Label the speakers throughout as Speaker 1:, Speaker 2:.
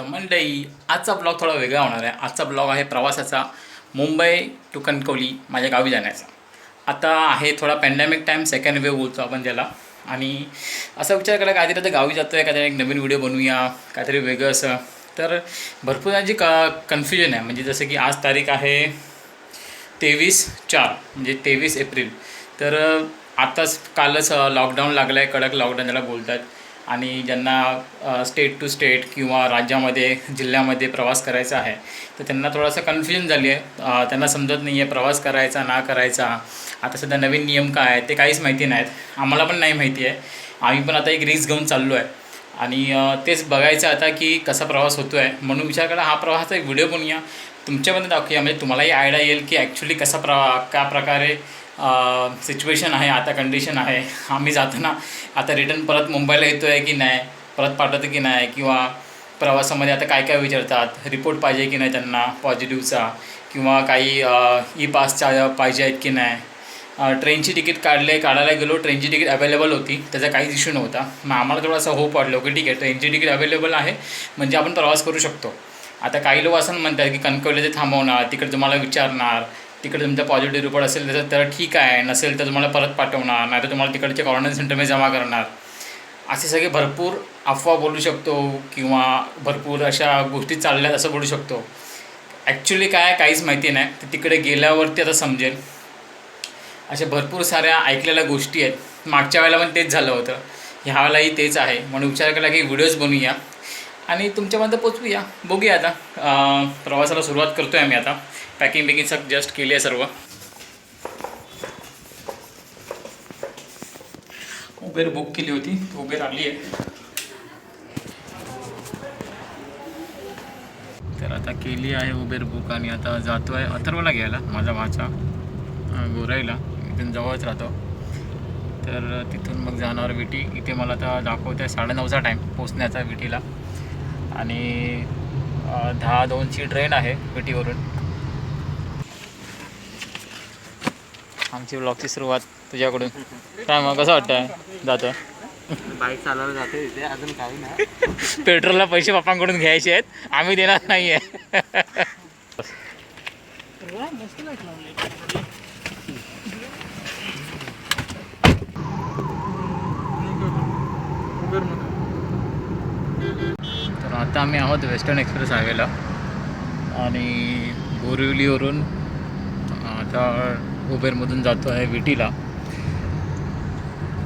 Speaker 1: तर मंडई आजचा ब्लॉग थोडा वेगळा होणार आहे. आजचा ब्लॉग आहे प्रवासाचा. मुंबई टू कणकवली माझ्या गावी जाण्याचा. आता आहे थोडा पॅन्डेमिक टाईम सेकंड वेव्ह बोलतो आपण ज्याला. आणि असा विचार केला काहीतरी आता गावी जातो आहे काहीतरी एक नवीन व्हिडिओ बनवूया काहीतरी वेगळं असं. तर भरपूर जणांची क कन्फ्युजन आहे. म्हणजे जसं की आज तारीख आहे तेवीस चार म्हणजे तेवीस एप्रिल. तर आताच कालच लॉकडाऊन लागलं आहे कडक लॉकडाऊन ज्याला बोलतात. आणि ज्यांना स्टेट टू स्टेट किंवा राज्यामध्ये जिल्ह्यामध्ये प्रवास करायचा आहे तर त्यांना थोडंसं कन्फ्युजन झाली आहे. त्यांना समजत नाही आहे प्रवास करायचा ना करायचा. आता सध्या नवीन नियम काय आहेत ते काहीच माहिती नाहीत. आम्हाला पण नाही माहिती आहे. आम्ही पण आता एक रिस्क घेऊन चाललो आहे. आणि तेच बघायचं आता की कसा प्रवास होतो आहे म्हणून विचार करा हा प्रवासाचा एक व्हिडिओ बनूया तुमच्यामध्ये दाखवूया. म्हणजे तुम्हालाही आयडिया येईल की ॲक्च्युली कसा प्रवा का प्रकारे सिच्युएशन आहे आता कंडिशन आहे. आम्ही जाताना आता रिटर्न परत मुंबईला येतो आहे की नाही परत पाठवतो की नाही किंवा प्रवासामध्ये आता काय काय विचारतात रिपोर्ट पाहिजे की नाही त्यांना पॉझिटिव्हचा किंवा काही ई पासचा पाहिजे आहेत की नाही. ट्रेनची तिकीट काढले काढायला गेलो ट्रेनची तिकीट अवेलेबल होती त्याचा काहीच इश्यू नव्हता. मग आम्हाला थोडासा होप वाटलो की ठीक आहे ट्रेनची तिकीट अवेलेबल आहे म्हणजे आपण प्रवास करू शकतो. आता काही लोक असं म्हणतात की कणकवली ते थांबवणार तिकडे तुम्हाला विचारणार तिकडे तुमचा पॉझिटिव्ह रिपोर्ट असेल त्याचं तर ठीक आहे. नसेल तर तुम्हाला परत पाठवणार. नाही तर तुम्हाला तिकडच्या क्वारंटाईन सेंटरमध्ये जमा करणार. असे सगळे भरपूर अफवा बोलू शकतो किंवा भरपूर अशा गोष्टी चालल्यात असं बोलू शकतो. ॲक्च्युली काय काहीच माहिती नाही. तर तिकडे गेल्यावरती आता समजेल. अशा भरपूर साऱ्या ऐकलेल्या गोष्टी आहेत. मागच्या वेळेला पण तेच झालं होतं. ह्या वेळेलाही तेच आहे. म्हणून विचार केला की व्हिडिओज बनवूया. आणि तुमच्यापर्यंत पोचवूया. बघूया आता. प्रवासाला सुरुवात करतो आहे आम्ही आता. पॅकिंग बिकिंग सग जस्ट केली आहे सर्व. उबेर बुक केली होती. उबेर आली आहे. तर आता केली आहे उबेर बुक आणि आता जातो आहे अथर्वला घ्यायला माझा भाचा. गोराईला. इथून जवळच राहतो. तर तिथून मग जाणार विटी. इथे मला आता दाखवत आहे साडेनऊचा टाईम पोचण्याचा विटीला. आणि दहा दोनची ट्रेन आहे विटीवरून आमची ब्लॉगची सुरुवात तुझ्याकडून. काय मग कसं वाटतं जातं
Speaker 2: बाईक चालवायला जाते इथे अजून काही नाही.
Speaker 1: पेट्रोलला पैसे पप्पांकडून घ्यायचे आहेत आम्ही देणार नाही आहे तर आता आम्ही आहोत वेस्टर्न एक्सप्रेस हायवेला आणि बोरिवलीवरून आता उबेरमधून जातो आहे विटीला.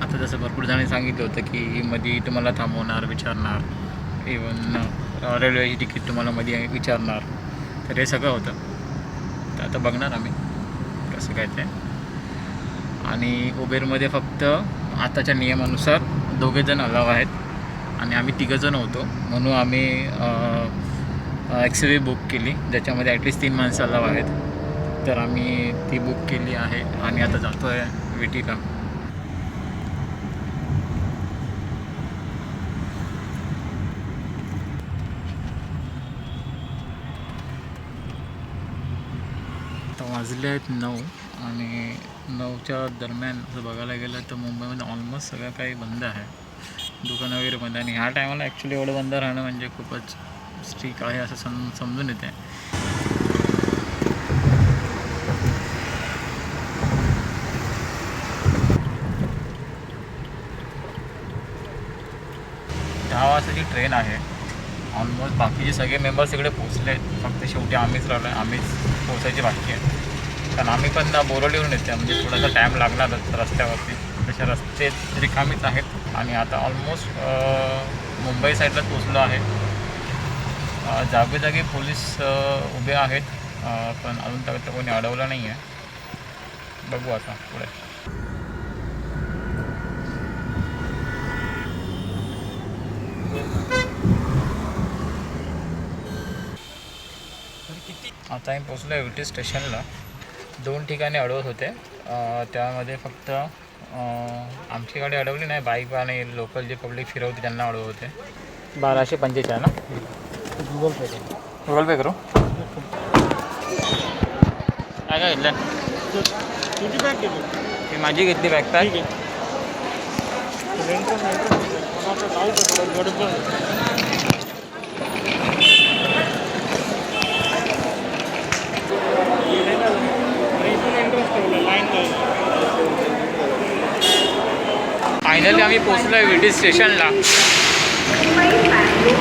Speaker 1: आता जसं भरपूर जणांनी सांगितलं होतं की मध्ये तुम्हाला थांबवणार विचारणार. इवन रेल्वेची तिकीट तुम्हाला मध्ये विचारणार. तर हे सगळं होतं. तर आता बघणार आम्ही कसं काय ते. आणि उबेरमध्ये फक्त आताच्या नियमानुसार दोघेजण अलाव आहेत. आणि आम्ही तिघंजण होतो. म्हणून आम्ही एक्सरे बुक केली ज्याच्यामध्ये ॲटलिस्ट तीन माणसं अलाव आहेत. तर आम्ही ती बुक केली आहे आणि आता जातो आहे विटीला आता वाजले आहेत नऊ आणि नऊच्या दरम्यान जर बघायला गेलं तर मुंबईमध्ये ऑलमोस्ट सगळं काही बंद आहे. दुकानं वगैरे बंद. आणि ह्या टायमाला ॲक्च्युली एवढं बंद राहणं म्हणजे खूपच स्ट्रिक आहे असं सम समजून येते दहा वाजताची ट्रेन आहे. ऑलमोस्ट बाकीचे सगळे मेंबर्स इकडे पोचले आहेत. फक्त शेवटी आम्हीच राहिलो आहे. आम्हीच पोचायची बाकी आहे. कारण आम्ही पण बोरवलीवरून येते म्हणजे थोडासा टाईम लागणारच रस्त्यावरती. तसे रस्ते रिकामीच आहेत आणि आता ऑलमोस्ट मुंबई साईडलाच पोचलो आहे. जागोजागी पोलीस उभे आहेत. पण अजून तर कोणी अडवलं नाही आहे बघू आता पुढे. आता आम्ही पोचलो आहे विटी स्टेशनला. दोन ठिकाणी अडवत होते. त्यामध्ये फक्त आमची गाडी अडवली नाही. बाईक आणि लोकल जे पब्लिक फिरवते त्यांना अडवते बाराशे पंचेचाळीस ना?
Speaker 2: गुगल पे
Speaker 1: गुगल पे करू? काय काय घेतलं
Speaker 2: तुझी बॅग
Speaker 1: घेतली. माझी घेतली बॅग काय?
Speaker 2: इंटरेस्ट लाईन
Speaker 1: फायनली आम्ही पोचलो आहे विटी स्टेशनला.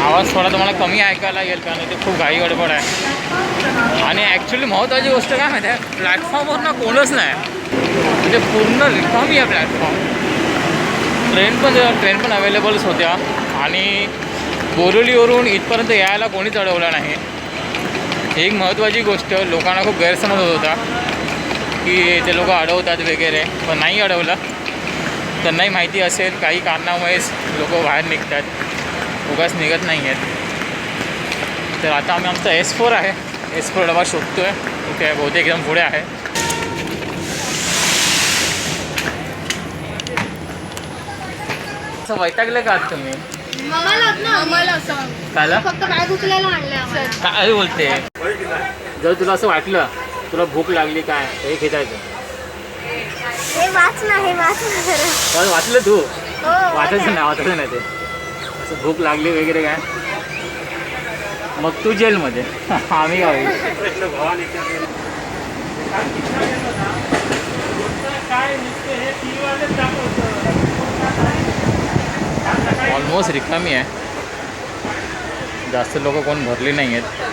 Speaker 1: आवाज थोडा तुम्हाला कमी ऐकायला येईल कारण ते खूप घाई गडबड आहे. आणि ॲक्च्युली महत्त्वाची गोष्ट काय माहिती आहे? प्लॅटफॉर्मवर ना कोणच नाही. म्हणजे पूर्ण रिकामी आहे प्लॅटफॉर्म ट्रेन पण ट्रेन पण अवेलेबलच होत्या. आणि बोरिवलीवरून इथपर्यंत यायला कोणीच अडवलं नाही. एक महत्त्वाची गोष्ट लोकांना खूप गैरसमज होत होता. की ते लोक अडवतात वगैरे पण नाही अडवलं. त्यांनाही माहिती असेल काही कारणामुळेच लोक बाहेर निघतात. उगाच निघत नाही आहेत. तर आता आम्ही आमचा एस फोर आहे. एस फोर डबा शोधतो आहे? ओके बहुतेक एकदम पुढे आहे. असं वैतागलं का आज तुम्ही? काय बोलते? जर तुला असं वाटलं तुला भूक लागली काय हे खेचायचं
Speaker 3: हे वाच ना हे वाच ना जरा.
Speaker 1: पण वाचलं तू?
Speaker 3: हो
Speaker 1: वाचायचं नाही वाचायचं नाही ते. असं भूक लागली वगैरे काय? मग तू जेलमध्ये. आम्ही काय? ऑलमोस्ट रिकामी आहे. जास्त लोक कोण भरली नाही आहेत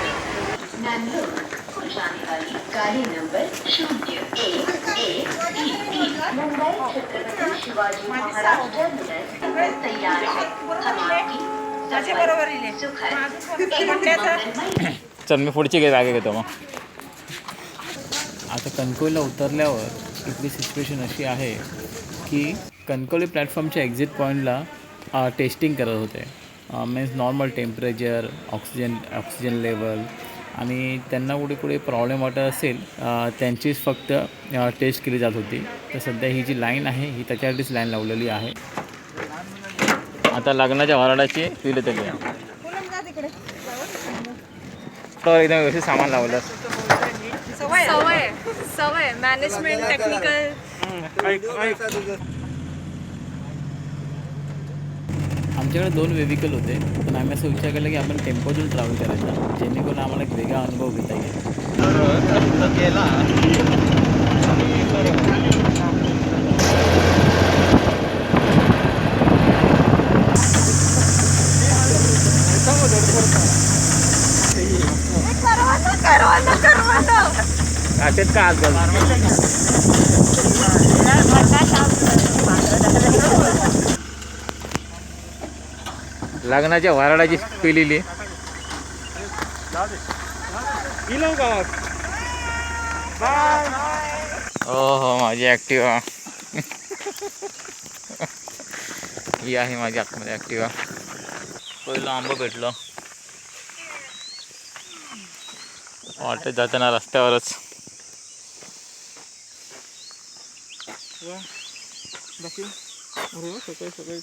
Speaker 4: गाडी नंबर शून्य एक. मुंबई छत्रपति शिवाजी महाराज टर्मिनस तैयार है
Speaker 1: चल मी पुढची जागे घेतो मग. आता कणकवलीला उतरल्यावर इथली सिच्युएशन अशी आहे की कणकवली प्लॅटफॉर्मच्या एक्झिट पॉईंटला टेस्टिंग करत होते. Means normal temperature oxygen oxygen level आणि त्यांना कुठे कुठे प्रॉब्लेम वाटत असेल त्यांचीच फक्त टेस्ट केली जात होती. तर सध्या ही जी लाईन आहे ही त्याच्यासाठीच लाईन लावलेली आहे. आता लग्नाच्या वराडाची फील येते तर एकदम व्यवस्थित सामान लावलं.
Speaker 5: सवय सवय मॅनेजमेंट टेक्निकल
Speaker 1: आमच्याकडे दोन व्हेविकल होते. पण आम्ही असं विचार केला की आपण टेम्पोतून ट्रॅव्हल करायचा. जेणेकरून आम्हाला एक वेगळा अनुभव घेता येईल. असेच का आज लग्नाच्या वराडाची पेलेली. हो हो माझी ॲक्टिवा ही आहे माझी आतमध्ये ॲक्टिवा पहिलं आंबा भेटलं. वाटत जाताना रस्त्यावरच.
Speaker 2: सकाळी सकाळी